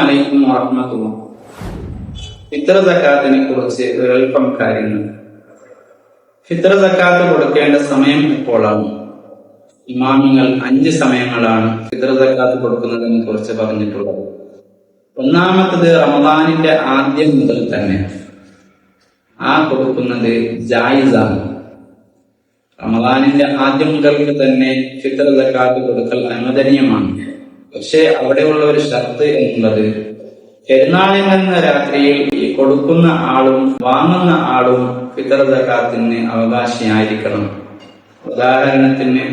അലൈക്കും വറഹ്മത്തുള്ള ഫിത്ര സക്കാത്തിനെ കുറിച്ച് ഒരൽപ്പം കാര്യങ്ങൾ. ഫിത്ര സക്കാത്ത് കൊടുക്കേണ്ട സമയം എപ്പോഴാണ്? ഇമാമിങ്ങൾ അഞ്ച് സമയങ്ങളാണ് ഫിത്ര സക്കാത്ത് കൊടുക്കുന്നതിനെ കുറിച്ച് പറഞ്ഞിട്ടുള്ളത്. ഒന്നാമത്തത് റമദാനിന്റെ ആദ്യം മുതൽ തന്നെ ആ കൊടുക്കുന്നത് ജായിസാണ്. റമദാനിന്റെ ആദ്യം മുതൽക്ക് തന്നെ ഫിത്ര സക്കാത്ത് കൊടുക്കൽ അനുവദനീയമാണ്. പക്ഷെ അവിടെയുള്ള ഒരു ഷർത്ത് എന്നുള്ളത് പെരുന്നാളിൽ നിന്ന് രാത്രിയിൽ ഈ കൊടുക്കുന്ന ആളും വാങ്ങുന്ന ആളും സക്കാത്തിന് അവകാശിയായിരിക്കണം. ഉദാഹരണത്തിന്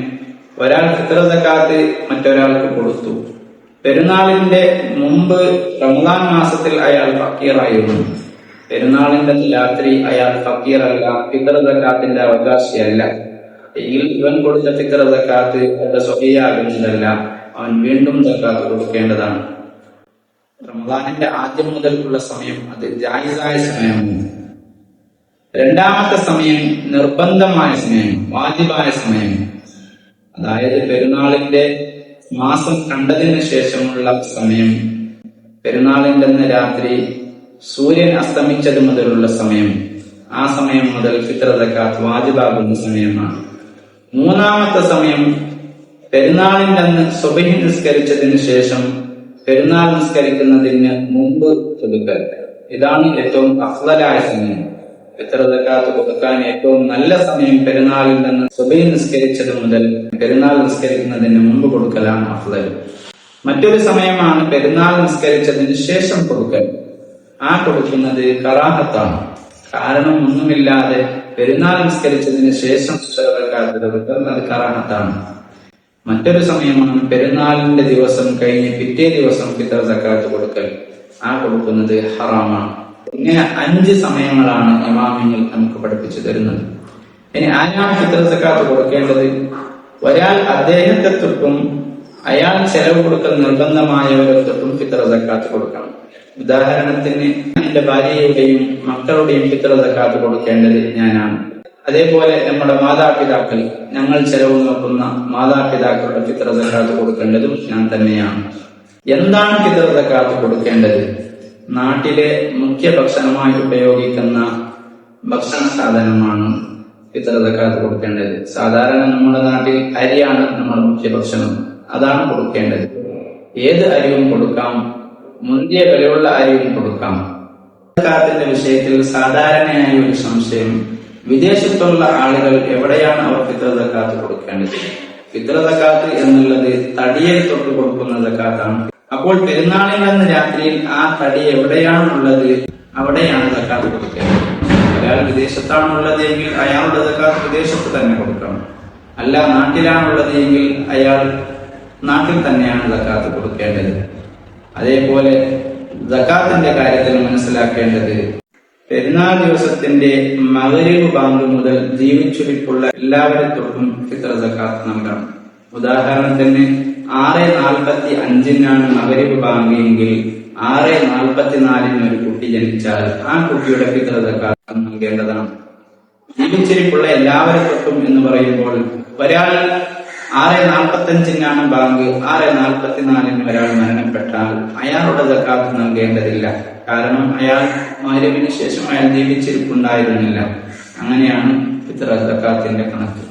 ഒരാൾ സക്കാത്ത് മറ്റൊരാൾക്ക് കൊടുത്തു. പെരുന്നാളിന്റെ മുമ്പ് റമദാൻ മാസത്തിൽ അയാൾ ഫക്കീറായിരുന്നു. പെരുന്നാളിന്റെ രാത്രി അയാൾ ഫക്കീറല്ല സക്കാത്തിന്റെ അവകാശിയല്ല. ഇവൻ കൊടുത്ത ഫിത്ര സക്കാത്ത് അത് സ്വഹിയാകുന്നതല്ല അവൻ വീണ്ടും തക്കാത്ത് കൊടുക്കേണ്ടതാണ്. റമദാനിന്റെ ആദ്യം മുതൽക്കുള്ള സമയം അത് ജായിസായ സമയമാണ്. രണ്ടാമത്തെ സമയം നിർബന്ധമായ സമയം വാജിബായ സമയം. അതായത് പെരുന്നാളിന്റെ മാസം കണ്ടതിന് ശേഷമുള്ള സമയം പെരുന്നാളിന്റെ രാത്രി സൂര്യൻ അസ്തമിച്ചത് മുതലുള്ള സമയം ആ സമയം മുതൽ ഫിത്ര ദക്കാത്ത് വാജിബാകുന്ന സമയമാണ്. മൂന്നാമത്തെ സമയം പെരുന്നാളിന്റെ അന്ന് സുബഹി നിസ്കരിച്ചതിന് ശേഷം പെരുന്നാൾ നിസ്കരിക്കുന്നതിന് മുമ്പ് കൊടുക്കൽ ഇതാണ് ഏറ്റവും അഫ്ലരായ സമയം. എത്ര തക്കാത്ത കൊടുക്കാൻ ഏറ്റവും നല്ല സമയം പെരുന്നാളിൽ നിന്ന് സുബഹി നിസ്കരിച്ചത് മുതൽ പെരുന്നാൾ നിസ്കരിക്കുന്നതിന് മുമ്പ് കൊടുക്കലാണ് അഫ്ലൽ മറ്റൊരു സമയമാണ് പെരുന്നാൾ നിസ്കരിച്ചതിന് ശേഷം കൊടുക്കൽ. ആ കൊടുക്കുന്നത് കറാഹത്താണ്. കാരണം ഒന്നുമില്ലാതെ പെരുന്നാൾ നിസ്കരിച്ചതിന് ശേഷം അത് കറാഹത്താണ്. മറ്റൊരു സമയമാണ് പെരുന്നാളിന്റെ ദിവസം കഴിഞ്ഞ് പിറ്റേ ദിവസം ഫിത്തർ സക്കാത്ത് കൊടുക്കൽ. ആ കൊടുക്കുന്നത് ഹറാമാണ്. ഇങ്ങനെ അഞ്ച് സമയങ്ങളാണ് ഇമാമിങ്ങൾ നമുക്ക് പഠിപ്പിച്ചു തരുന്നത്. ഇനി ആരാണ് ഫിത്തർ സക്കാത്ത് കൊടുക്കേണ്ടത്? ഒരാൾ അദ്ദേഹത്തെ തൊട്ടും അയാൾ ചെലവ് കൊടുക്കൽ നിർബന്ധമായവരെ തൊട്ടും ഫിത്തർ സക്കാത്ത് കൊടുക്കണം. ഉദാഹരണത്തിന് എന്റെ ഭാര്യയുടെയും മക്കളുടെയും ഫിത്തർ സക്കാത്ത് കൊടുക്കേണ്ടത് ഞാനാണ്. അതേപോലെ നമ്മുടെ മാതാപിതാക്കൾ ഞങ്ങൾ ചെലവ് നോക്കുന്ന മാതാപിതാക്കളുടെ ഫിത്ര സക്കാത്ത് കൊടുക്കേണ്ടതും ഞാൻ തന്നെയാണ്. എന്താണ് ഫിത്ര കൊടുക്കേണ്ടത്? നാട്ടിലെ മുഖ്യ ഭക്ഷണമായി ഉപയോഗിക്കുന്ന ഭക്ഷണ സാധനമാണ് ഫിത്ര കൊടുക്കേണ്ടത്. സാധാരണ നമ്മുടെ നാട്ടിൽ അരിയാണ് നമ്മുടെ മുഖ്യ ഭക്ഷണം. അതാണ് കൊടുക്കേണ്ടത്. ഏത് അരിയും കൊടുക്കാം? മുന്തിയ വിലയുള്ള അരിയും കൊടുക്കാം. സക്കാത്തിന്റെ വിഷയത്തിൽ സാധാരണയായ ഒരു സംശയം വിദേശത്തുള്ള ആളുകൾ എവിടെയാണ് അവർ ഫിത്ര സക്കാത്ത് കൊടുക്കേണ്ടത്? ഫിത്ര സക്കാത്ത് എന്നുള്ളത് തടിയിൽ തൊട്ട് കൊടുക്കുന്ന അപ്പോൾ പെരുന്നാളിൽ എന്ന രാത്രിയിൽ ആ തടി എവിടെയാണുള്ളത്? അവിടെയാണ് സക്കാത്ത് കൊടുക്കേണ്ടത്. ഒരാൾ വിദേശത്താണുള്ളത് എങ്കിൽ അയാളുടെ സക്കാത്ത് വിദേശത്ത് തന്നെ കൊടുക്കണം. അല്ല നാട്ടിലാണുള്ളത് എങ്കിൽ അയാൾ നാട്ടിൽ തന്നെയാണ് സക്കാത്ത് കൊടുക്കേണ്ടത്. അതേപോലെ ജക്കാത്തിന്റെ കാര്യത്തിൽ മനസ്സിലാക്കേണ്ടത് പെരുന്നാൾ ദിവസത്തിന്റെ മകരീവ് ബാങ്ക് മുതൽ ജീവിച്ചുരിപ്പുള്ള എല്ലാവരെ ഫിത്ര സക്കാത്ത് നൽകണം. ഉദാഹരണത്തിന് ആറ് നാൽപ്പത്തി അഞ്ചിനാണ് മകരീവ് ബാങ്ക് എങ്കിൽ ആറ് നാൽപ്പത്തിനാലിന് ഒരു കുട്ടി ജനിച്ചാൽ ആ കുട്ടിയുടെ ഫിത്ര സക്കാത്ത് നൽകേണ്ടതാണ്. ജീവിച്ചിരിപ്പുള്ള എല്ലാവരെ തൊട്ടും എന്ന് പറയുമ്പോൾ ഒരാൾ ആറ് നാൽപ്പത്തഞ്ചിനാണ് ബാങ്ക് ആറ് നാൽപ്പത്തിനാലിന് ഒരാൾ മരണപ്പെട്ടാൽ അയാളുടെ ജക്കാത്ത് നൽകേണ്ടതില്ല. കാരണം അയാൾ മരുവിന് ശേഷം അയാൾ ജീവിച്ചിരിപ്പുണ്ടായിരുന്നില്ല. അങ്ങനെയാണ് ഇത്ര ജക്കാത്തിന്റെ കണക്ക്.